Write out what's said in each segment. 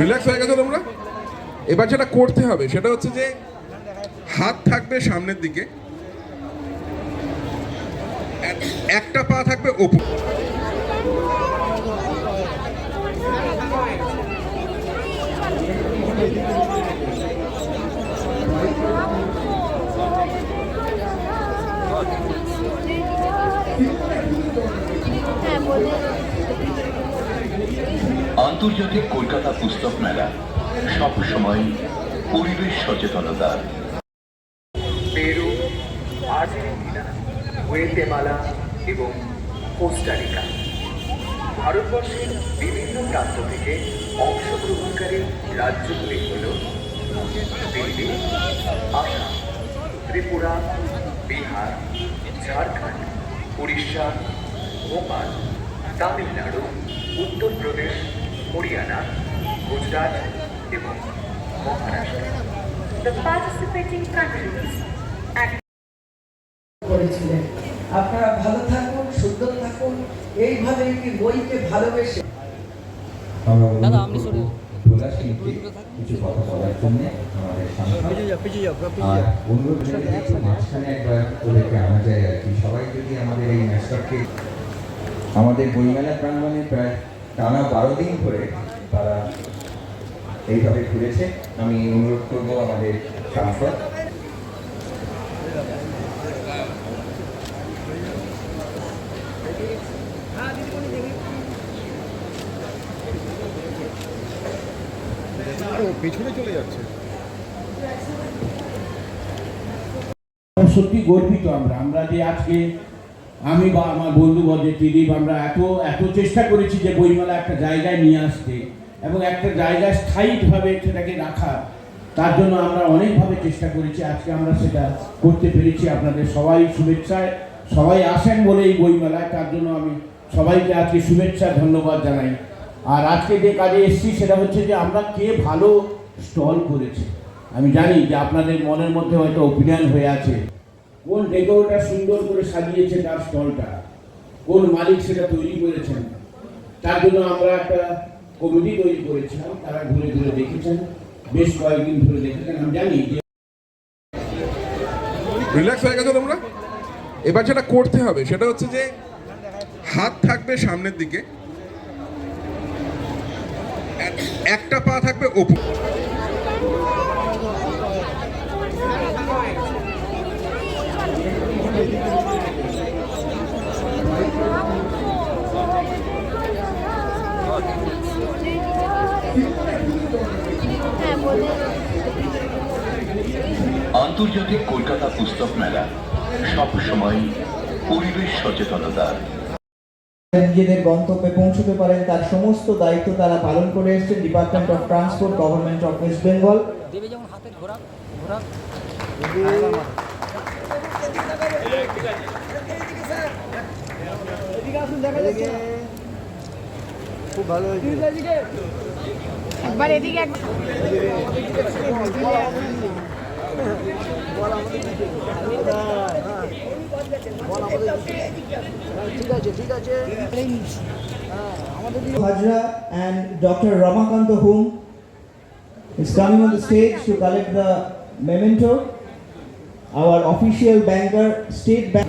Relax হয়ে গেছো তোমরা? এবার যেটা করতে হবে, সেটা হচ্ছে যে হাত থাকবে সামনের দিকে। একটা পা থাকবে ওপর। হ্যাঁ বলে আন্তর্জাতিক কলকাতা পুস্তক মেলা। সব সময় পরিবেশ সচেতনতা। পেরু আর্জেন্টিনা এবং কোস্টারিকা। ভারতবর্ষের বিভিন্ন প্রান্ত থেকে অংশগ্রহণকারী রাজ্যগুলি হল দিল্লি, আসাম, ত্রিপুরা, বিহার, ঝাড়খণ্ড, উড়িষ্যা, ভোপাল, তামিলনাড়ু, উত্তরপ্রদেশ হরিয়ানা গুজরাট এবং Maharashtra. The participating countries. And করেছিলেন। আপনারা ভালো থাকুন সুন্দর থাকুন এইভাবে কি বইকে ভালোবেসে দাদা, আপনি করব সরে- দোলা সিংকে কিছু কথা বলার জন্য আমাদের আর অনুরোধ একটু মাঝখানে একবার ওদেরকে আনা যায় আর কি। সবাই যদি আমাদের এই ম্যাচটাকে আমাদের বইমেলা প্রাঙ্গণে প্রায় টানা বারো দিন ধরে তারা এইভাবে ঘুরেছে। আমি অনুরোধ করব আমাদের সাংসদ। সত্যি গর্বিত আমরা। আমরা যে আজকে আমি বা আমার বন্ধু বজে টিদিপ আমরা এত এত চেষ্টা করেছি যে বইমেলা একটা জায়গায় নিয়ে আসতে এবং একটা জায়গায় স্থায়ীভাবে সেটাকে রাখা তার জন্য আমরা অনেকভাবে চেষ্টা করেছি। আজকে আমরা সেটা করতে পেরেছি। আপনাদের সবাই শুভেচ্ছায়, সবাই আসেন বলে এই বইমেলায়। তার জন্য আমি সবাইকে আজকে শুভেচ্ছা, ধন্যবাদ জানাই। আর আজকে যে কাজে এসেছি সেটা হচ্ছে যে আমরা কে ভালো স্টল করেছে। আমি জানি যে আপনাদের মনের মধ্যে হয়তো ওপিনিয়ন হয়ে আছে। কোন ডেকোরটা সুন্দর করে সাজিয়েছে তার স্টলটা? কোন মালিক সেটা তৈরি করেছেন? তার জন্য আমরা একটা কমিটি তৈরি করেছিলাম, তারা ঘুরে ঘুরে দেখেছেন, বেশ কয়েকদিন ধরে দেখেছেন। আমি জানি যে রিল্যাক্স হয়ে গেছো তোমরা? এবার যেটা করতে হবে, সেটা হচ্ছে যে হাত থাকবে সামনের দিকে, এক- একটা পা থাকবে ওপর হ্যাঁ বলে আন্তর্জাতিক কলকাতা পুস্তক মেলা সব সময় পরিবেশ সচেতনতার। নিজেদের গন্তব্যে পৌঁছতে পারেন তার সমস্ত দায়িত্ব তারা পালন করে এসেছেন department of transport government of west Bengal দেবে যেমন হাতের ঘোরা ঘোরা একবার এদিকে একবার Hajra and Dr. Ramakanta Hum is coming on the stage to collect the memento. Our official banker, State Bank.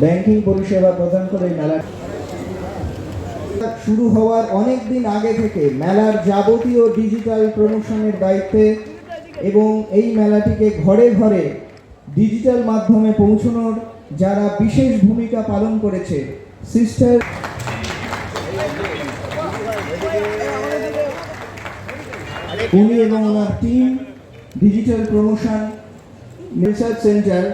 Banking পরিষেবা প্রদান করে মেলা শুরু হওয়ার অনেক দিন আগে থেকে মেলার যাবতীয় ডিজিটাল প্রমোশনের দায়িত্বে এবং এই মেলাটিকে ঘরে ঘরে ডিজিটাল মাধ্যমে পৌঁছানোর যারা বিশেষ ভূমিকা পালন করেছে সিস্টার উনি এবং ওনার team digital promotion research centre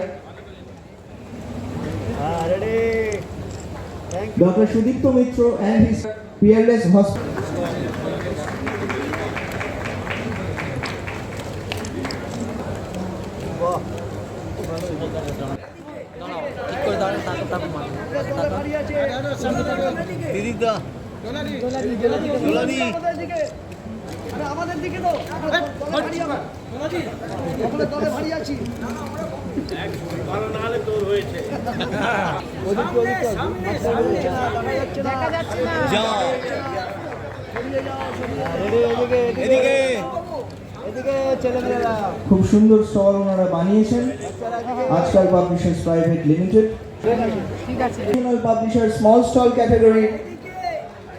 and his peerless hospital. দাঁড়াও ঠিক করে দাঁড়ান তারপর তারপর মারো আমাদের দিকে তো। দলে ভারী আছি। দেখা যাচ্ছে না। খুব সুন্দর স্টল ওনারা বানিয়েছেন। আজকাল পাবলিশার্স প্রাইভেট লিমিটেড ঠিক আছে। Publisher small stall category